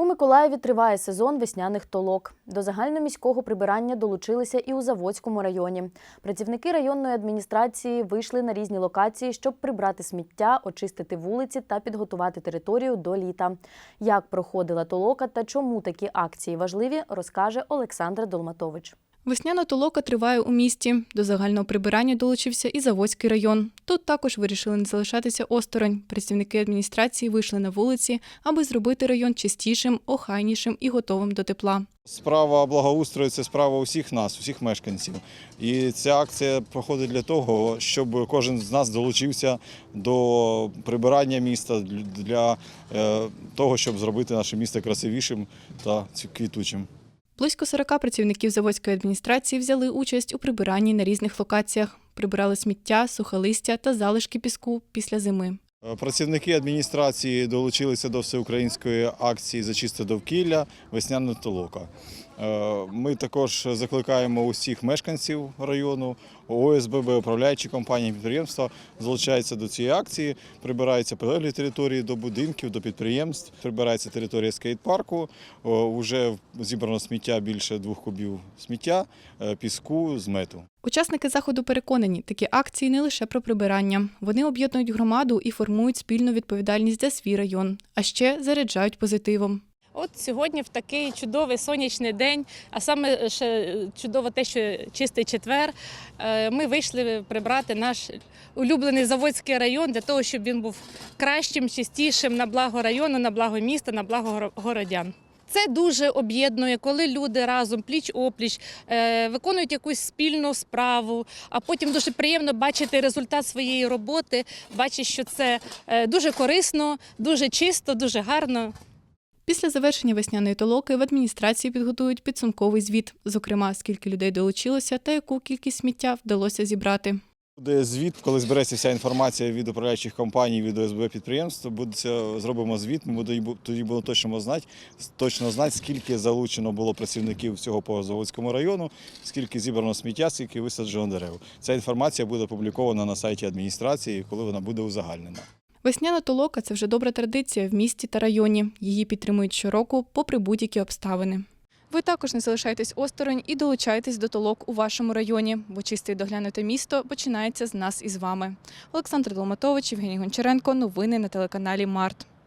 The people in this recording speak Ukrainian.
У Миколаєві триває сезон весняних толок. До загальноміського прибирання долучилися і у Заводському районі. Працівники районної адміністрації вийшли на різні локації, щоб прибрати сміття, очистити вулиці та підготувати територію до літа. Як проходила толока та чому такі акції важливі, розкаже Олександр Долматович. Весняна толока триває у місті. До загального прибирання долучився і Заводський район. Тут також вирішили не залишатися осторонь. Працівники адміністрації вийшли на вулиці, аби зробити район чистішим, охайнішим і готовим до тепла. Справа благоустрою це справа усіх нас, усіх мешканців. І ця акція проходить для того, щоб кожен з нас долучився до прибирання міста для е, того, щоб зробити наше місто красивішим та квітучим. Близько 40 працівників Заводської адміністрації взяли участь у прибиранні на різних локаціях. Прибирали сміття, сухе листя та залишки піску після зими. Е, Працівники адміністрації долучилися до всеукраїнської акції «Зачисти довкілля. Весняна толока. Е, Ми також закликаємо усіх мешканців району, ОСББ, управляючі компанії, підприємства залучаються до цієї акції. Прибираються прилеглі території до будинків, до підприємств. Прибирається територія скейт-парку. Вже зібрано сміття більше двох кубів сміття, е, піску, змету. Учасники заходу переконані, такі акції не лише про прибирання. Вони об'єднують громаду і формують спільну відповідальність за свій район, а ще заряджають позитивом. От сьогодні в такий чудовий сонячний день, а саме ще чудово те, що чистий четвер, е, ми вийшли прибрати наш улюблений Заводський район для того, щоб він був кращим, чистішим на благо району, на благо міста, на благо городян. Це дуже об'єднує, коли люди разом пліч опліч е, виконують якусь спільну справу, а потім дуже приємно бачити результат своєї роботи, бачити, що це е, дуже корисно, дуже чисто, дуже гарно. Після завершення весняної толоки в адміністрації підготують підсумковий звіт, зокрема, скільки людей долучилося та яку кількість сміття вдалося зібрати. Звіт, коли збереться вся інформація від управляючих компаній, від ОСБ підприємств, буде зробимо звіт. Ми тоді будемо точно знати, точно знати, скільки залучено було працівників всього по Заводському району, скільки зібрано сміття, скільки висаджено дерев. Ця інформація буде опублікована на сайті адміністрації, коли вона буде узагальнена. Весняна толока це вже добра традиція в місті та районі. Її підтримують щороку, попри будь-які обставини. Ви також не залишайтесь осторонь і долучайтесь до толок у вашому районі, бо чисте і доглянуте місто починається з нас і з вами. Олександр Долматович, Євгеній Гончаренко. Новини на телеканалі Март.